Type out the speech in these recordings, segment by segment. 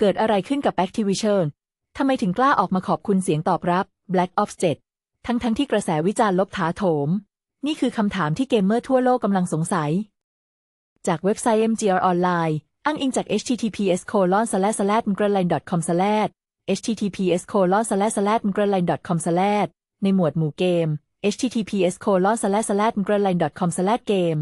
เกิดอะไรขึ้นกับ Activision ทำไมถึงกล้าออกมาขอบคุณเสียงตอบรับ Black Ops 7 ทั้งทั้งที่กระแสวิจารณ์ลบถาโถม นี่คือคำถามที่เกมเมอร์ทั่วโลกกำลังสงสัย จากเว็บไซต์ MGR Online อ้างอิงจาก https colon slash slash m g r e l i n e com slash https colon slash slash m g r e l i n e com slash ในหมวดหมู่เกม https colon slash slash m g r e l i n e com slash game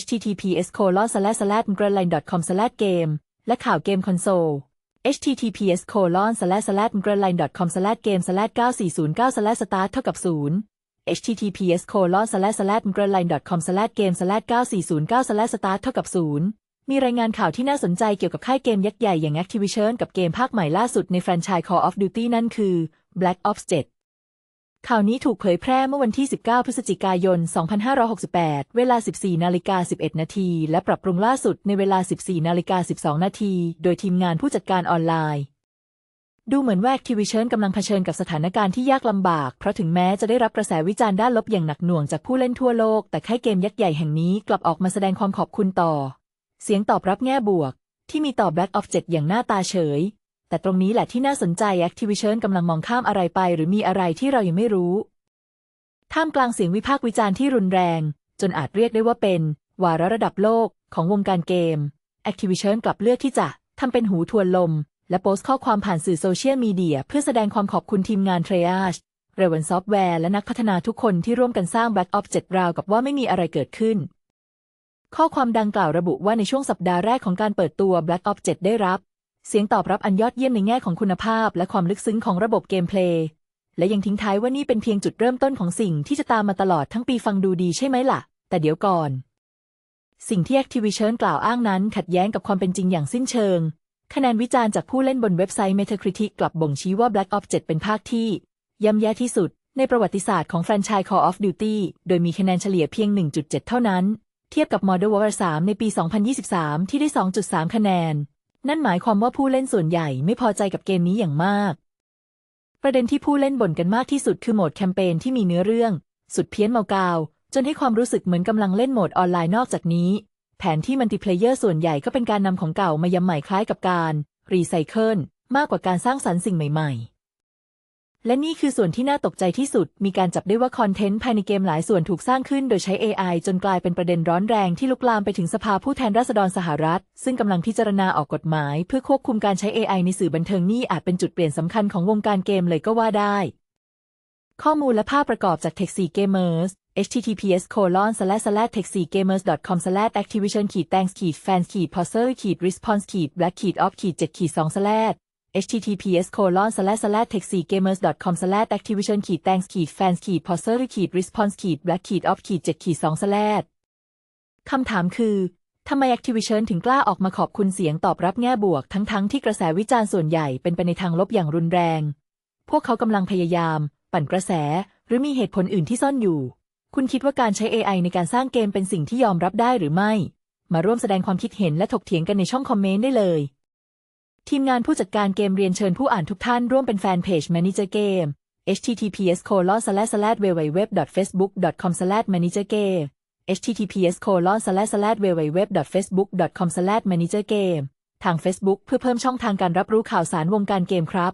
https colon slash slash m g r e l i n e com slash game และข่าวเกมคอนโซล https colon slash slash m g r e l i n e com slash game slash 9409 slash start เท่ากับ 0 https colon slash slash m g r e l i n e com slash game slash 9409 slash start เท่ากับ 0 มีรายงานข่าวที่น่าสนใจเกี่ยวกับค่ายเกมยักษ์ใหญ่อย่าง Activision กับเกมภาคใหม่ล่าสุดในแฟรนไชส์ Call of Duty นั่นคือ Black Ops 7 ข่าวนี้ถูกเผยแพร่เมื่อวันที่ 19 พฤศจิกายน 2568 เวลา 14 นาฬิกา 11 นาที และปรับปรุงล่าสุดในเวลา 14 นาฬิกา 12 นาที โดยทีมงานผู้จัดการออนไลน์ ดูเหมือนว่า Activision กำลังเผชิญกับสถานการณ์ที่ยากลำบาก เพราะถึงแม้จะได้รับกระแสวิจารณ์ด้านลบอย่างหนักหน่วงจากผู้เล่นทั่วโลก แต่ค่ายเกมยักษ์ใหญ่แห่งนี้กลับออกมาแสดงความขอบคุณต่อ เสียงตอบรับแง่บวก ที่มีต่อ Black Ops 7อย่างหน้าตาเฉย แต่ตรงนี้แหละที่น่าสนใจ Activision กำลังมองข้ามอะไรไปหรือมีอะไรที่เรายังไม่รู้ ท่ามกลางเสียงวิพากษ์วิจารณ์ที่รุนแรง จนอาจเรียกได้ว่าเป็น วาระระดับโลกของวงการเกม Activision กลับเลือกที่จะทำเป็นหูทวนลม และโพสต์ข้อความผ่านสื่อโซเชียลมีเดียเพื่อแสดงความขอบคุณทีมงาน Triage r a v e n Software และนักพัฒนาทุกคนที่ร่วมกันสร้าง Black Ops 7ราวกับว่าไม่มีอะไรเกิดขึ้น ข้อความดังกล่าวระบุว่าในช่วงสัปดาห์แรกของการเปิดตัว Black Ops 7 ได้รับ เสียงตอบรับอันยอดเยี่ยมในแง่ของคุณภาพ และความลึกซึ้งของระบบเกมเพลย์และยังทิ้งท้ายว่านี่เป็นเพียงจุดเริ่มต้นของสิ่งที่จะตามมาตลอดทั้งปีฟังดูดีใช่ไหมล่ะ แต่เดี๋ยวก่อน สิ่งที่ Activision กล่าวอ้างนั้นขัดแย้งกับความเป็นจริงอย่างสิ้นเชิง คะแนนวิจารณ์จากผู้เล่นบนเว็บไซต์ Metacritic กลับบ่งชี้ว่า Black Ops 7 เป็นภาคที่ย่ำแย่ที่สุด ในประวัติศาสตร์ของแฟรนไชส์ Call of Duty โดยมีคะแนนเฉลี่ยเพียง 1.7 เท่านั้น เทียบกับ Modern Warfare 3 ในปี 2023 ที่ได้ 2.3 คะแนน นั่นหมายความว่าผู้เล่นส่วนใหญ่ไม่พอใจกับเกมนี้อย่างมาก ประเด็นที่ผู้เล่นบ่นกันมากที่สุดคือโหมดแคมเปญที่มีเนื้อเรื่อง สุดเพี้ยนเมากาว จนให้ความรู้สึกเหมือนกำลังเล่นโหมดออนไลน์นอกจากนี้ แผนที่มัลติเพลเยอร์ส่วนใหญ่ก็เป็นการนำของเก่ามายำใหม่คล้ายกับการรีไซเคิลมากกว่าการสร้างสรรค์สิ่งใหม่ ๆ และนี่คือส่วนที่น่าตกใจที่สุด มีการจับได้ว่าคอนเทนต์ภายในเกมหลายส่วนถูกสร้างขึ้นโดยใช้ AI จนกลายเป็นประเด็นร้อนแรงที่ลุกลามไปถึงสภาผู้แทนราษฎรสหรัฐ ซึ่งกำลังพิจารณาออกกฎหมาย เพื่อควบคุมการใช้ AI ในสื่อบันเทิงนี่อาจเป็นจุดเปลี่ยนสำคัญของวงการเกมเลยก็ว่าได้ ข้อมูลและภาพประกอบจาก Tech 4 Gamers https colon slash slash tech 4 gamers com slash activision ขีด thanks ขีด fans ขีด poser ขีด response ขีด black ขีด off ขีด 7 ขีด 2 slash https colon slash slash tech 4 gamers com slash activision ขีด thanks ขีด fans ขีด poser ขีด response ขีด black ขีด off ขีด 7 ขีด 2 slash คำถามคือทำไม Activision ถึงกล้าออกมาขอบคุณเสียงตอบรับแง่บวก ทั้งๆทที่กระแสวิจารณ์ส่วนใหญ่เป็นไปในทางลบอย่างรุนแรง พวกเขากำลังพยายาม ปั่นกระแส หรือมีเหตุผลอื่นที่ซ่อนอยู่ คุณคิดว่าการใช้ AI ในการสร้างเกมเป็นสิ่งที่ยอมรับได้หรือไม่ มาร่วมแสดงความคิดเห็นและถกเถียงกันในช่องคอมเมนต์ได้เลย ทีมงานผู้จัดการเกมเรียนเชิญผู้อ่านทุกท่านร่วมเป็นแฟนเพจ Manager Game https colon slash slash www facebook com slash manager game https colon slash slash www facebook com slash manager game ทาง Facebook เพื่อเพิ่มช่องทางการรับรู้ข่าวสารวงการเกมครับ